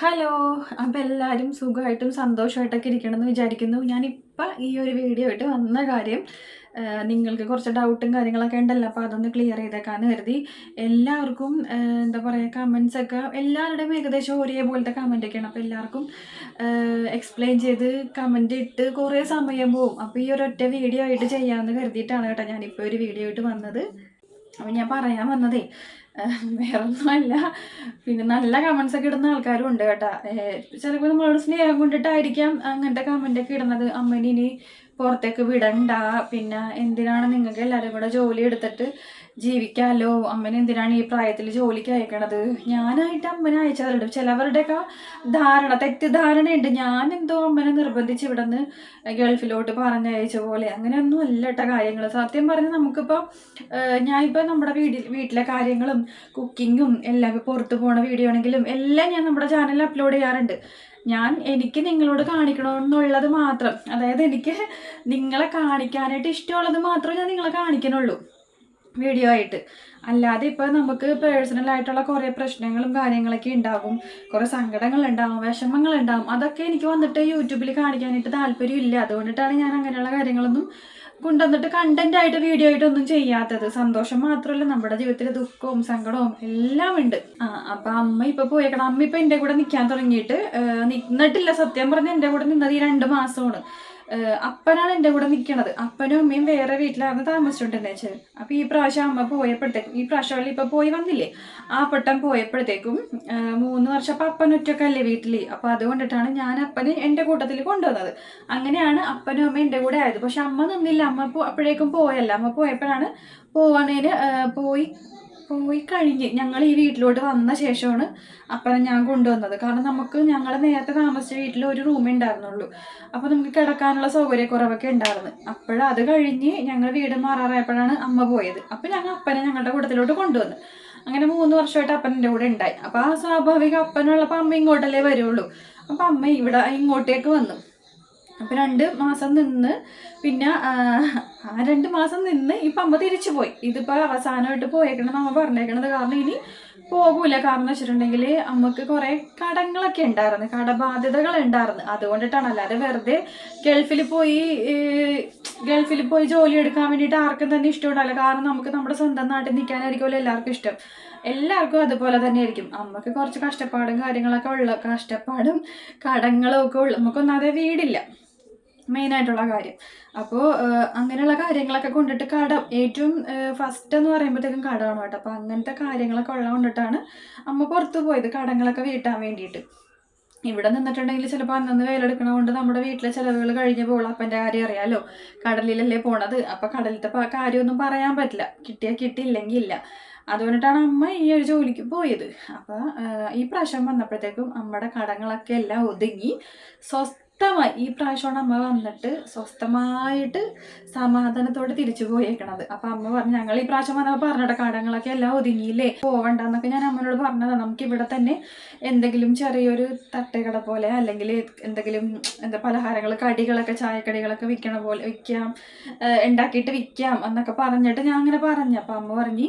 Hello അപ്പോൾ എല്ലാവരും സുഖമായിട്ടും സന്തോഷമായിട്ടൊക്കെ ഇരിക്കണമെന്ന് വിചാരിക്കുന്നു. ഞാനിപ്പോൾ ഈ ഒരു വീഡിയോ ആയിട്ട് വന്ന കാര്യം നിങ്ങൾക്ക് കുറച്ച് ഡൗട്ടും കാര്യങ്ങളൊക്കെ ഉണ്ടല്ലോ അപ്പോൾ അതൊന്ന് ക്ലിയർ ചെയ്തേക്കാന്ന് കരുതി. എല്ലാവർക്കും എന്താ പറയുക കമൻസ് ഒക്കെ എല്ലാവരുടെയും ഏകദേശം ഒരേപോലത്തെ കമന്റ് ഒക്കെയാണ്. അപ്പോൾ എല്ലാവർക്കും എക്സ്പ്ലെയിൻ ചെയ്ത് കമന്റ് ഇട്ട് കുറേ സമയം പോവും. അപ്പോൾ ഈ ഒരൊറ്റ വീഡിയോ ആയിട്ട് ചെയ്യാമെന്ന് കരുതിയിട്ടാണ് കേട്ടോ ഞാനിപ്പോൾ ഒരു വീഡിയോ ആയിട്ട് വന്നത്. അപ്പോൾ ഞാൻ പറയാൻ വന്നതേ വേറൊന്നുമല്ല. പിന്നെ നല്ല കമൻസ് ഒക്കെ ഇടുന്ന ആൾക്കാരും ഉണ്ട് കേട്ടോ. ചിലപ്പോൾ നമ്മളോട് സ്നേഹം കൊണ്ടിട്ടായിരിക്കാം അങ്ങനത്തെ കമന്റ് ഒക്കെ ഇടുന്നത്. അമ്മേനെ ഇനി പുറത്തേക്ക് വിടണ്ട. പിന്നെ എന്തിനാണ് നിങ്ങൾക്ക് എല്ലാവരും കൂടെ ജോലി എടുത്തിട്ട് ജീവിക്കാമല്ലോ അമ്മനെ എന്തിനാണ് ഈ പ്രായത്തിൽ ജോലിക്ക് അയക്കണത്? ഞാനായിട്ട് അമ്മനെ അയച്ചവരുണ്ട് ചിലവരുടെയൊക്കെ ധാരണ തെറ്റിദ്ധാരണയുണ്ട്. ഞാൻ എന്തോ അമ്മനെ നിർബന്ധിച്ച് ഇവിടെ നിന്ന് ഗൾഫിലോട്ട് പറഞ്ഞയച്ച പോലെ. അങ്ങനെയൊന്നും അല്ല കേട്ടോ കാര്യങ്ങൾ. സത്യം പറഞ്ഞ് നമുക്കിപ്പോൾ ഞാനിപ്പോൾ നമ്മുടെ വീട്ടിൽ വീട്ടിലെ കാര്യങ്ങളും കുക്കിങ്ങും എല്ലാം പുറത്ത് പോണ വീഡിയോ ആണെങ്കിലും എല്ലാം ഞാൻ നമ്മുടെ ചാനലിൽ അപ്ലോഡ് ചെയ്യാറുണ്ട്. ഞാൻ എനിക്ക് നിങ്ങളോട് കാണിക്കണമെന്നുള്ളത് മാത്രം. അതായത് എനിക്ക് നിങ്ങളെ കാണിക്കാനായിട്ട് ഇഷ്ടമുള്ളത് മാത്രമേ ഞാൻ നിങ്ങളെ കാണിക്കണുള്ളൂ. വീഡിയോ ആയിട്ട്. അല്ലാതെ ഇപ്പോൾ നമുക്ക് പേഴ്സണൽ ആയിട്ടുള്ള കുറേ പ്രശ്നങ്ങളും കാര്യങ്ങളൊക്കെ ഉണ്ടാകും കുറേ സങ്കടങ്ങളുണ്ടാകും വിഷമങ്ങളുണ്ടാകും അതൊക്കെ എനിക്ക് വന്നിട്ട് യൂട്യൂബിൽ കാണിക്കാനായിട്ട് താല്പര്യമില്ല അതുകൊണ്ടിട്ടാണ് ഞാൻ അങ്ങനെയുള്ള കാര്യങ്ങളൊന്നും കൊണ്ടുവന്നിട്ട് കണ്ടന്റ് ആയിട്ട് വീഡിയോ ആയിട്ടൊന്നും ചെയ്യാത്തത്. സന്തോഷം മാത്രമല്ല നമ്മുടെ ജീവിതത്തിൽ ദുഃഖവും സങ്കടവും എല്ലാം ഉണ്ട്. ആ അപ്പൊ അമ്മ ഇപ്പൊ പോയേക്കണം. അമ്മ ഇപ്പൊ എന്റെ കൂടെ നിൽക്കാൻ തുടങ്ങിയിട്ട് നിന്നിട്ടില്ല. സത്യം പറഞ്ഞ എന്റെ കൂടെ നിന്നത് ഈ രണ്ട് മാസമാണ്. അപ്പനാണ് എന്റെ കൂടെ നിൽക്കണത് അപ്പനും അമ്മയും വേറെ വീട്ടിലായിരുന്നു താമസിച്ചിട്ടുണ്ടെന്ന് വെച്ചാൽ അപ്പോൾ ഈ പ്രാവശ്യം അമ്മ പോയപ്പോഴത്തേക്കും ഈ പ്രാവശ്യം അവൾ ഇപ്പോൾ പോയി വന്നില്ലേ? ആ പട്ടം പോയപ്പോഴത്തേക്കും മൂന്ന് വർഷം അപ്പം അപ്പൻ ഒറ്റക്കല്ലേ വീട്ടിൽ അപ്പോൾ അതുകൊണ്ടിട്ടാണ് ഞാൻ അപ്പനെ എന്റെ കൂട്ടത്തിൽ കൊണ്ടുവന്നത്. അങ്ങനെയാണ് അപ്പനും അമ്മയും എന്റെ കൂടെ ആയത്. പക്ഷെ അമ്മ നിന്നില്ല. അമ്മ അപ്പോഴേക്കും പോയല്ല. അമ്മ പോയപ്പോഴാണ് പോവാണേന് പോയി പോയി കഴിഞ്ഞ്. ഞങ്ങൾ ഈ വീട്ടിലോട്ട് വന്ന ശേഷമാണ് അപ്പനെ ഞാൻ കൊണ്ടുവന്നത്. കാരണം നമുക്ക് ഞങ്ങൾ നേരത്തെ താമസിച്ച വീട്ടിൽ ഒരു റൂമേ ഉണ്ടായിരുന്നുള്ളൂ. അപ്പോൾ നമുക്ക് കിടക്കാനുള്ള സൗകര്യക്കുറവൊക്കെ ഉണ്ടായിരുന്നു. അപ്പോഴത് അത് കഴിഞ്ഞ് ഞങ്ങൾ വീട് മാറാറായപ്പോഴാണ് അമ്മ പോയത്. അപ്പോൾ ഞങ്ങൾ അപ്പനെ ഞങ്ങളുടെ കൂട്ടത്തിലോട്ട് കൊണ്ടുവന്നു. അങ്ങനെ മൂന്ന് വർഷമായിട്ട് അപ്പൻ എന്റെ കൂടെ ഉണ്ടായി. അപ്പോൾ ആ സ്വാഭാവിക അപ്പനുള്ളപ്പോൾ അമ്മ ഇങ്ങോട്ടല്ലേ വരുള്ളൂ. അപ്പം അമ്മ ഇവിടെ ഇങ്ങോട്ടേക്ക് വന്നു. അപ്പോൾ രണ്ട് മാസം നിന്ന് പിന്നെ ആ, രണ്ട് മാസം നിന്ന് ഇപ്പം അമ്മ തിരിച്ചു പോയി. ഇതിപ്പോൾ അവസാനമായിട്ട് പോയേക്കണം അമ്മ പറഞ്ഞേക്കണത് കാരണം ഇനി പോകൂല. കാരണം വെച്ചിട്ടുണ്ടെങ്കിൽ അമ്മയ്ക്ക് കുറേ കടങ്ങളൊക്കെ ഉണ്ടായിരുന്നു. കടബാധ്യതകൾ ഉണ്ടായിരുന്നു. അതുകൊണ്ടിട്ടാണ് അല്ലാതെ വെറുതെ ഗൾഫിൽ പോയി ഗൾഫിൽ പോയി ജോലി എടുക്കാൻ വേണ്ടിയിട്ട് ആർക്കും തന്നെ ഇഷ്ടമുണ്ടാവില്ല കാരണം നമുക്ക് നമ്മുടെ സ്വന്തം നാട്ടിൽ നിൽക്കാനായിരിക്കുമല്ലോ എല്ലാവർക്കും ഇഷ്ടം. എല്ലാവർക്കും അതുപോലെ തന്നെ ആയിരിക്കും. അമ്മയ്ക്ക് കുറച്ച് കഷ്ടപ്പാടും കാര്യങ്ങളൊക്കെ ഉള്ള കഷ്ടപ്പാടും കടങ്ങളും ഒക്കെ ഉള്ളു നമുക്കൊന്നാതെ വീടില്ല. മെയിനായിട്ടുള്ള കാര്യം. അപ്പോൾ അങ്ങനെയുള്ള കാര്യങ്ങളൊക്കെ കൊണ്ടിട്ട് കടം. ഏറ്റവും ഫസ്റ്റ് എന്ന് പറയുമ്പോഴത്തേക്കും കടമാണ് കേട്ടോ. അപ്പോൾ അങ്ങനത്തെ കാര്യങ്ങളൊക്കെ ഉള്ളത് കൊണ്ടിട്ടാണ് അമ്മ പുറത്ത് പോയത് കടങ്ങളൊക്കെ വീട്ടാൻ വേണ്ടിയിട്ട്. ഇവിടെ നിന്നിട്ടുണ്ടെങ്കിൽ ചിലപ്പോൾ അന്നന്ന് വേലെടുക്കണ കൊണ്ട് നമ്മുടെ വീട്ടിലെ ചിലവുകൾ കഴിഞ്ഞ് പോകുള്ളൂ അപ്പന്റെ കാര്യം അറിയാമല്ലോ കടലിലല്ലേ പോണത്. അപ്പോൾ കടലിലത്തെ കാര്യമൊന്നും പറയാൻ പറ്റില്ല. കിട്ടിയാൽ കിട്ടിയില്ലെങ്കിൽ ഇല്ല. അതുകൊണ്ടിട്ടാണ് അമ്മ ഈ ഒരു ജോലിക്ക് പോയത്. അപ്പോൾ ഈ പ്രാവശ്യം വന്നപ്പോഴത്തേക്കും അമ്മയുടെ കടങ്ങളൊക്കെ എല്ലാം ഒതുങ്ങി. സ്വസ്ഥമായി ഈ പ്രാവശ്യമാണ് അമ്മ വന്നിട്ട് സ്വസ്ഥമായിട്ട് സമാധാനത്തോടെ തിരിച്ചു പോയേക്കണത്. അപ്പൊ അമ്മ പറഞ്ഞു ഞങ്ങൾ ഈ പ്രാവശ്യം വന്നപ്പോൾ പറഞ്ഞിട്ട് കടങ്ങളൊക്കെ എല്ലാം ഒതുങ്ങിയില്ലേ? പോവണ്ടെന്നൊക്കെ ഞാൻ അമ്മനോട് പറഞ്ഞതാണ് നമുക്ക് ഇവിടെ തന്നെ എന്തെങ്കിലും ചെറിയൊരു തട്ടുകട പോലെ അല്ലെങ്കിൽ എന്തെങ്കിലും എന്താ പലഹാരങ്ങൾ കടികളൊക്കെ ചായക്കടികളൊക്കെ വിൽക്കണ പോലെ വിൽക്കാം ഉണ്ടാക്കിയിട്ട് വിൽക്കാം എന്നൊക്കെ പറഞ്ഞിട്ട് ഞാൻ അങ്ങനെ പറഞ്ഞു. അപ്പം അമ്മ പറഞ്ഞു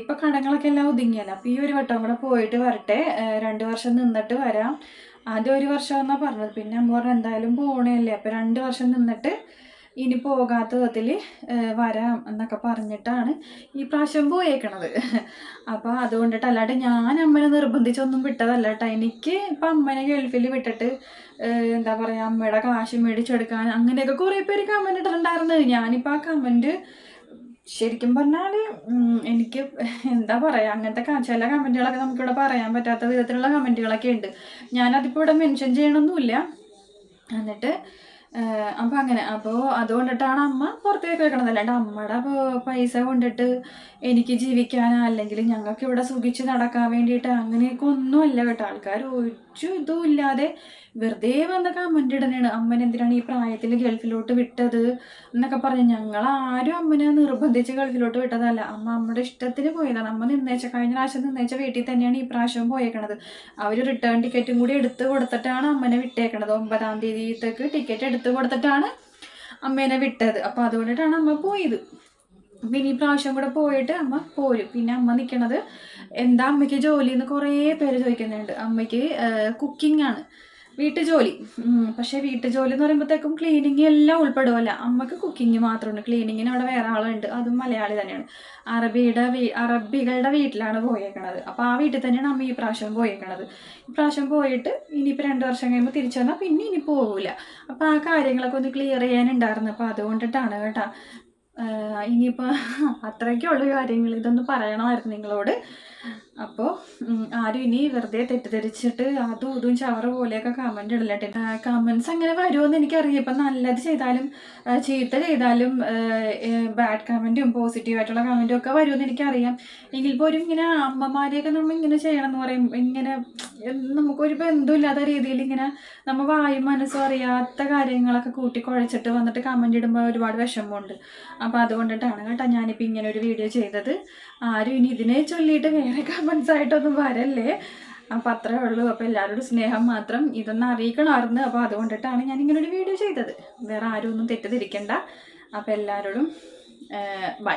ഇപ്പൊ കടങ്ങളൊക്കെ എല്ലാം ഒതുങ്ങിയല്ലോ. അപ്പൊ ഈ ഒരു വട്ടം കൂടെ പോയിട്ട് വരട്ടെ. രണ്ട് വർഷം നിന്നിട്ട് വരാം. ആദ്യം ഒരു വർഷം എന്നാ പറഞ്ഞത്. പിന്നെ അമ്മ പറഞ്ഞു എന്തായാലും പോണേല്ലേ. അപ്പം രണ്ട് വർഷം നിന്നിട്ട് ഇനി പോകാത്ത വിധത്തിൽ വരാം എന്നൊക്കെ പറഞ്ഞിട്ടാണ് ഈ പ്രാവശ്യം പോയേക്കണത്. അപ്പോൾ അതുകൊണ്ടിട്ട് അല്ലാണ്ട് ഞാൻ അമ്മനെ നിർബന്ധിച്ചൊന്നും വിട്ടതല്ല കേട്ടോ എനിക്ക് ഇപ്പം അമ്മനെ ഗൾഫിൽ വിട്ടിട്ട് എന്താ പറയുക അമ്മയുടെ കാശ് മേടിച്ചെടുക്കാൻ അങ്ങനെയൊക്കെ കുറേ പേര് കമന്റ് ഇട്ടിട്ടുണ്ടായിരുന്നു. ഞാനിപ്പോൾ ആ കമന്റ് ശരിക്കും പറഞ്ഞാൽ എനിക്ക് എന്താ പറയുക അങ്ങനത്തെ ചില കമന്റുകളൊക്കെ നമുക്കിവിടെ പറയാൻ പറ്റാത്ത വിധത്തിലുള്ള കമന്റുകളൊക്കെ ഉണ്ട്. ഞാനതിപ്പോൾ ഇവിടെ മെൻഷൻ ചെയ്യണമൊന്നുമില്ല എന്നിട്ട് അപ്പോൾ അങ്ങനെ അപ്പോൾ അതുകൊണ്ടിട്ടാണ് അമ്മ പുറത്തേക്ക് വെക്കണത് അല്ലാണ്ട് അമ്മയുടെ പൈസ കൊണ്ടിട്ട് എനിക്ക് ജീവിക്കാനോ അല്ലെങ്കിൽ ഞങ്ങൾക്ക് ഇവിടെ സുഖിച്ച് നടക്കാൻ വേണ്ടിയിട്ട് അങ്ങനെയൊക്കെ ഒന്നുമല്ല കേട്ടോ. ആൾക്കാർ ഒരു ഇതും ഇല്ലാതെ വെറുതെ വന്ന കമന്റ് ഇടണേണ്. അമ്മൻ എന്തിനാണ് ഈ പ്രായത്തിൽ ഗൾഫിലോട്ട് വിട്ടത് എന്നൊക്കെ പറഞ്ഞ്. ഞങ്ങൾ ആരും അമ്മനെ നിർബന്ധിച്ച് ഗൾഫിലോട്ട് വിട്ടതല്ല. അമ്മ അമ്മയുടെ ഇഷ്ടത്തിന് പോയതാണ്. അമ്മ നിന്നേച്ച കഴിഞ്ഞ പ്രാവശ്യം നിന്നേച്ച വീട്ടിൽ തന്നെയാണ് ഈ പ്രാവശ്യം പോയേക്കണത്. അവർ റിട്ടേൺ ടിക്കറ്റും കൂടി എടുത്ത് കൊടുത്തിട്ടാണ് അമ്മനെ വിട്ടേക്കണത്. ഒമ്പതാം തീയതിത്തേക്ക് ടിക്കറ്റ് എടുത്ത് കൊടുത്തിട്ടാണ് അമ്മേനെ വിട്ടത്. അപ്പോൾ അതുകൊണ്ടിട്ടാണ് അമ്മ പോയത്. പിന്നെ ഈ പ്രാവശ്യം കൂടെ പോയിട്ട് അമ്മ പോരും. പിന്നെ അമ്മ നിൽക്കണത് എന്താ അമ്മയ്ക്ക് ജോലി എന്ന് കുറേ പേര് ചോദിക്കുന്നുണ്ട്. അമ്മയ്ക്ക് കുക്കിംഗ് ആണ്. വീട്ടുജോലി. പക്ഷേ വീട്ടുജോലി എന്ന് പറയുമ്പോഴത്തേക്കും ക്ലീനിങ് എല്ലാം ഉൾപ്പെടുമല്ല അമ്മയ്ക്ക് കുക്കിംഗ് മാത്രമുണ്ട്. ക്ലീനിങ്ങിന് അവിടെ വേറെ ആളുണ്ട്. അതും മലയാളി തന്നെയാണ്. അറബിയുടെ വീ അറബികളുടെ വീട്ടിലാണ് പോയേക്കണത്. അപ്പോൾ ആ വീട്ടിൽ തന്നെയാണ് അമ്മ ഈ പ്രാവശ്യം പോയേക്കണത്. പ്രാവശ്യം പോയിട്ട് ഇനിയിപ്പോൾ രണ്ട് വർഷം കഴിയുമ്പോൾ തിരിച്ചു വന്നാൽ പിന്നെ ഇനി പോകില്ല അപ്പോൾ ആ കാര്യങ്ങളൊക്കെ ഒന്ന് ക്ലിയർ ചെയ്യാനുണ്ടായിരുന്നു. അപ്പോൾ അതുകൊണ്ടിട്ടാണ് കേട്ടോ. ഇനിയിപ്പോൾ അത്രയ്ക്കുള്ള കാര്യങ്ങൾ. ഇതൊന്ന് പറയണമായിരുന്നു നിങ്ങളോട്. അപ്പോൾ ആരും ഇനി വെറുതെ തെറ്റിദ്ധരിച്ചിട്ട് അതും ഇതും ചവറ് പോലെയൊക്കെ കമന്റ് ഇടലട്ടെ. കമൻസ് അങ്ങനെ വരുമെന്ന് എനിക്കറിയാം ഇപ്പം നല്ലത് ചെയ്താലും ചീത്ത ചെയ്താലും ബാഡ് കമന്റും പോസിറ്റീവായിട്ടുള്ള കമന്റും ഒക്കെ വരുമെന്ന് എനിക്കറിയാം. എങ്കിൽ പോലും ഇങ്ങനെ അമ്മമാരെയൊക്കെ നമ്മൾ ഇങ്ങനെ ചെയ്യണം എന്ന് പറയും. ഇങ്ങനെ നമുക്കൊരു ബന്ധമില്ലാത്ത രീതിയിൽ ഇങ്ങനെ നമ്മൾ വായും മനസ്സും അറിയാത്ത കാര്യങ്ങളൊക്കെ കൂട്ടി കുഴച്ചിട്ട് വന്നിട്ട് കമന്റ് ഇടുമ്പോൾ ഒരുപാട് വിഷമമുണ്ട്. അപ്പോൾ അതുകൊണ്ടിട്ടാണ് കേട്ടോ ഞാനിപ്പോൾ ഇങ്ങനെ ഒരു വീഡിയോ ചെയ്തത്. ആരും ഇനി ഇതിനെ ചൊല്ലിയിട്ട് വേറെ കമൻസ് ആയിട്ടൊന്നും വരല്ലേ? അപ്പം അത്രേ ഉള്ളൂ. അപ്പോൾ എല്ലാവരോടും സ്നേഹം മാത്രം ഇതൊന്ന് അറിയിക്കണമായിരുന്നു. അപ്പോൾ അതുകൊണ്ടിട്ടാണ് ഞാൻ ഇങ്ങനെ ഒരു വീഡിയോ ചെയ്തത്. വേറെ ആരും ഒന്നും തെറ്റിദ്ധരിക്കണ്ട. അപ്പോൾ എല്ലാവരോടും ബൈ